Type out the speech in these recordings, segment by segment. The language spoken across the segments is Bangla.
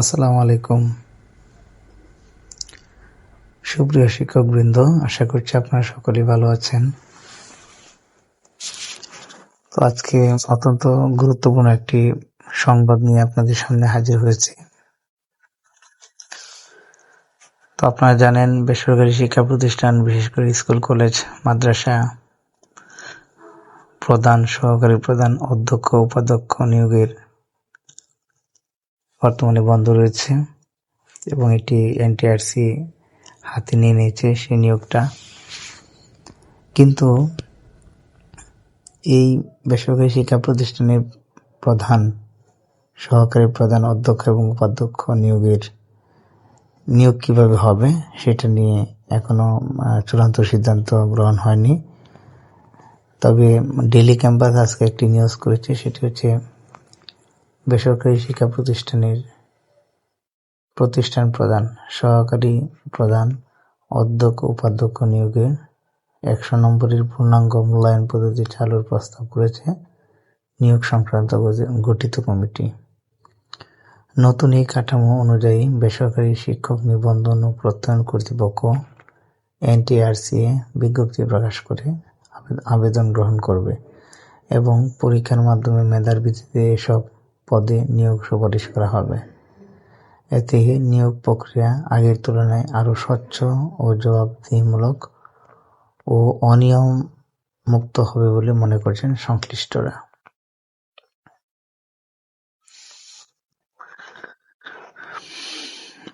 আসসালামু আলাইকুম। সুপ্রিয় শিক্ষকবৃন্দ, আশা করছি আপনারা সকলেই ভালো আছেন। তো আজকে অত্যন্ত গুরুত্বপূর্ণ একটি সংবাদ নিয়ে আপনাদের সামনে হাজির হয়েছি। তো আপনারা জানেন, বেসরকারি শিক্ষা প্রতিষ্ঠান, বিশেষ করে স্কুল, কলেজ, মাদ্রাসা, প্রধান, সহকারী প্রধান, অধ্যক্ষ, উপাধ্যক্ষ নিয়োগের বর্তমানে বন্ধ রয়েছে এবং এটি এনটিআরসি হাতে নিয়ে নিয়েছে সেই নিয়োগটা। কিন্তু এই বেসরকারি শিক্ষা প্রতিষ্ঠানের প্রধান, সহকারী প্রধান অধ্যক্ষ এবং উপাধ্যক্ষ নিয়োগের নিয়োগ কীভাবে হবে সেটা নিয়ে এখনও চূড়ান্ত সিদ্ধান্ত গ্রহণ হয়নি। তবে ডেলি ক্যাম্পাস আজকে একটি নিউজ করেছে, সেটি হচ্ছে বেসরকারি শিক্ষা প্রতিষ্ঠানের প্রতিষ্ঠান প্রধান, সহকারী প্রধান, অধ্যক্ষ, উপাধ্যক্ষ নিয়োগে একশো নম্বরের পূর্ণাঙ্গ মূল্যায়ন পদ্ধতি চালুর প্রস্তাব করেছে নিয়োগ সংক্রান্ত গঠিত কমিটি। নতুন এই কাঠামো অনুযায়ী বেসরকারি শিক্ষক নিবন্ধন ও প্রত্যয়ন কর্তৃপক্ষ এনটিআরসিএ বিজ্ঞপ্তি প্রকাশ করে আবেদন গ্রহণ করবে এবং পরীক্ষার মাধ্যমে মেধার ভিত্তিতে এসব পদে নিয়োগ সুপারিশ করা হবে। এতে নিয়োগ প্রক্রিয়া আগের তুলনায় আরও স্বচ্ছ ও জবাবদিহিমূলক ও অনিয়ম মুক্ত হবে বলে মনে করছেন সংশ্লিষ্টরা।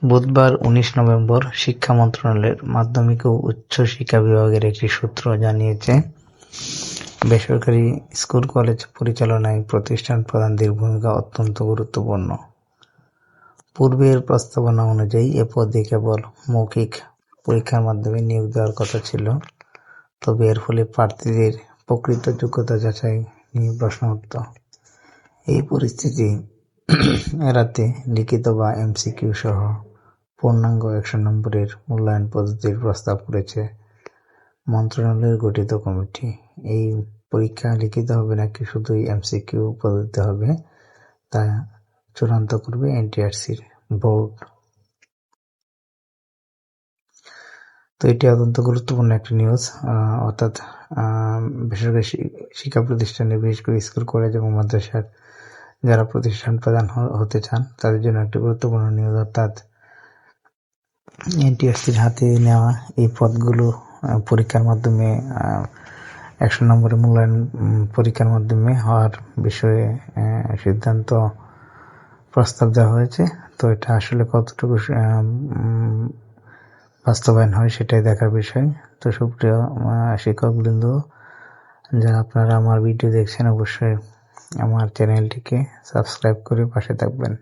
বুধবার উনিশ নভেম্বর শিক্ষা মন্ত্রণালয়ের মাধ্যমিক ও উচ্চ শিক্ষা বিভাগের একটি সূত্র জানিয়েছে বেসরকারি স্কুল, কলেজ পরিচালনায় প্রতিষ্ঠান প্রধানদের ভূমিকা অত্যন্ত গুরুত্বপূর্ণ। পূর্বের প্রস্তাবনা অনুযায়ী এ পদে কেবল মৌখিক পরীক্ষার মাধ্যমে নিয়োগ দেওয়ার কথা ছিল, তবে এর ফলে প্রার্থীদের প্রকৃত যোগ্যতা যাচাই নিয়ে প্রশ্ন উঠত। এই পরিস্থিতি এড়াতে লিখিত বা এমসিকিউ সহ পূর্ণাঙ্গ একশো নম্বরের মূল্যায়ন পদ্ধতির প্রস্তাব করেছে মন্ত্রণালয়ের গঠিত কমিটি। এই পরীক্ষা লিখিত হবে নাকি শুধুই এমসিকিউ পদ্ধতিতে হবে, তা চূড়ান্ত করবে এনটিআরসির বোর্ড। তো এটি অত্যন্ত গুরুত্বপূর্ণ একটি নিউজ অর্থাৎ বেসরকারি শিক্ষা প্রতিষ্ঠানে, বিশেষ করে স্কুল, কলেজ এবং মাদ্রাসার যারা প্রতিষ্ঠান প্রদান হতে চান, তাদের জন্য একটি গুরুত্বপূর্ণ নিউজ, অর্থাৎ এনটিআরসির হাতে নেওয়া এই পদগুলো পরীক্ষার মাধ্যমে একশো নম্বরের মূল্যায়ন পরীক্ষার মাধ্যমে হওয়ার বিষয়ে সিদ্ধান্ত প্রস্তাব দেওয়া হয়েছে। তো এটা আসলে কতটুকু বাস্তবায়ন হয় সেটাই দেখার বিষয়। তো সুপ্রিয় শিক্ষকবৃন্দ, যারা আপনারা আমার ভিডিও দেখছেন, অবশ্যই আমার চ্যানেলটিকে সাবস্ক্রাইব করে পাশে থাকবেন।